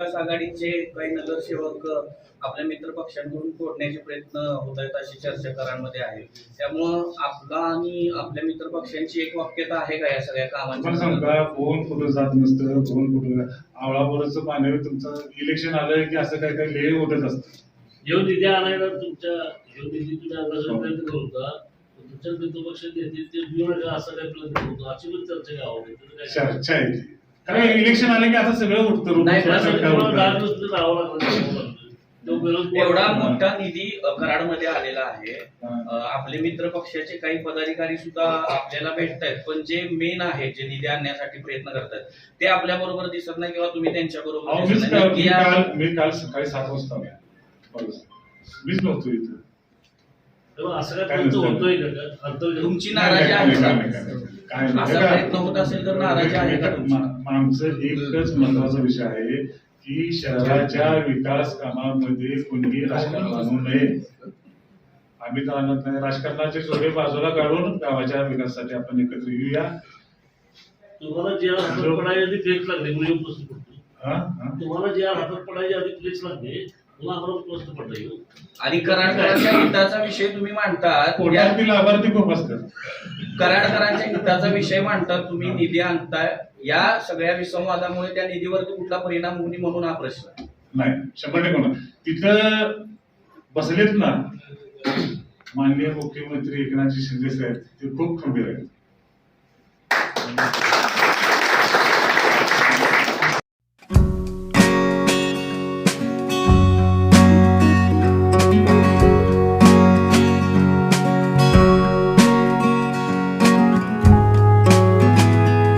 विकास आघाडीचे काही नगरसेवक आपल्या मित्र पक्षांकडून फोडण्याचे प्रयत्न होत आहेत अशी चर्चा करांमध्ये आहे. त्यामुळं आपला आणि आपल्या मित्र पक्षांची एक वाक्यता आहे का या सगळ्या मला कामांच्या सांगा कोण कुठं जात नसतं कोण कुठं आवळावरचं पाणी तुमचं इलेक्शन आलं की असं काय काय लेह होतच असतं. जेव्हा निधी आणायला तुमच्या निधी तुम्ही आणण्याचा प्रयत्न करत होता तुमच्या मित्रपक्ष नेते ते असं काय प्रयत्न करतो अशी पण चर्चा काय चर्चा आहे काय इलेक्शन आलं की आता सगळं उठतं एवढा मोठा निधी अ, कराडमध्ये आलेला आहे. आपले मित्र पक्षाचे काही पदाधिकारी सुद्धा आपल्याला भेटत आहेत पण जे मेन आहे जे निधी आणण्यासाठी प्रयत्न करतात ते आपल्या बरोबर दिसत नाही किंवा तुम्ही त्यांच्या बरोबर मी काल मी काल सकाळी सात वाजता. मीच नव्हतो इथं. तेव्हा असं काय. होतोय का तुमची नाराजी आहे का? असा प्रयत्न होत असेल तर नाराजी आहे का तुमची? मा- आमचं एकच महत्त्वाचा विषय आहे की शहराच्या विकास कामामध्ये कोणीही राजकारण आणू नये आम्ही तर आणत नाही राजकारणाचे जोडे बाजूला काढून गावाच्या विकासासाठी आपण एकत्र येऊया तुम्हाला जे हातात पडायची आधी फ्लेक्स लागले मुली हा? हा? तुम्हाला जे हातात पडायची आधी फ्लेक्स लागले येऊ आणि कराडकरांच्या हिताचा विषय तुम्ही मांडतात. या- कोट्यावधी लाभार्थी खूप असतात. कराडकरांच्या हिताचा विषय मांडतात तुम्ही निधी आणताय. या सगळ्या विसंवादामुळे त्या निधीवरती कुठला परिणाम होईल म्हणून हा प्रश्न नाही शंभर टक्के होणार. तिथं बसलेत ना माननीय मुख्यमंत्री एकनाथजी शिंदे साहेब ते खूप खंबीर आहेत.